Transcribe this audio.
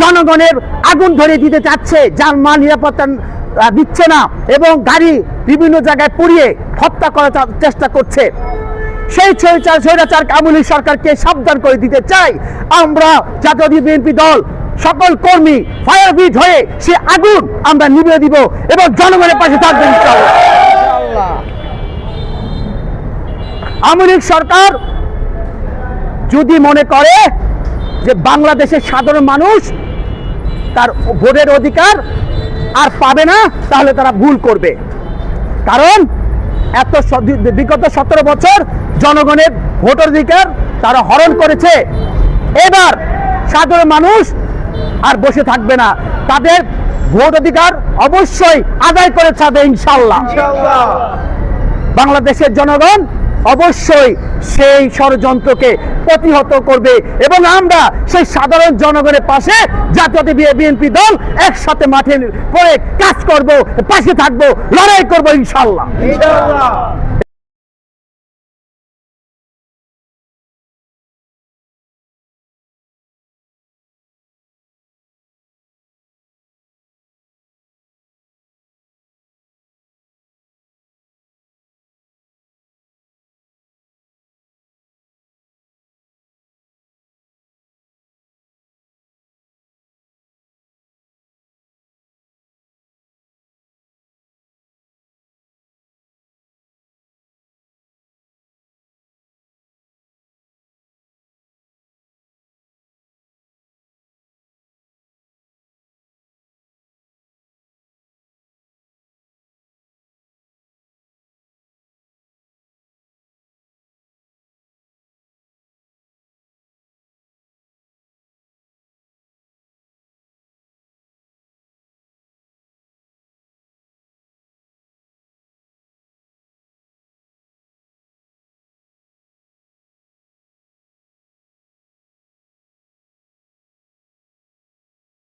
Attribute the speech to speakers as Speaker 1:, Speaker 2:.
Speaker 1: জনগণের আগুন ধরে দিতে চাচ্ছে, যার মান নিরাপত্তা দিচ্ছে না এবং গাড়ি বিভিন্ন জায়গায় পুড়িয়ে হত্যা করার চেষ্টা করছে। সেই স্বৈরাচার কামুলি সরকারকে সাবধান করে দিতে চাই। আমরা জাতীয় বিএনপি দল, সকল কর্মী ফায়ার বিট হয়ে সে আগুন আমরা নিভিয়ে দিব এবং জনগণের পাশে থাকব ইনশাআল্লাহ। আওয়ামী লীগ সরকার যদি মনে করে যে বাংলাদেশের সাধারণ মানুষ তার ভোটের অধিকার আর পাবে না তাহলে তারা ভুল করবে। কারণ এত বিগত সতেরো বছর জনগণের ভোটার অধিকার তারা হরণ করেছে। এবার সাধারণ মানুষ আর বসে থাকবে না। তাদের ভোট অধিকার অবশ্যই আদায় করে ছাড়বে ইনশাল্লাহ বাংলাদেশের জনগণ অবশ্যই সেই ষড়যন্ত্রকে প্রতিহত করবে এবং আমরা সেই সাধারণ জনগণের পাশে জাতীয় বিএনপি দল একসাথে মাঠে পড়ে কাজ করব, পাশে থাকব, লড়াই করব ইনশাল্লাহ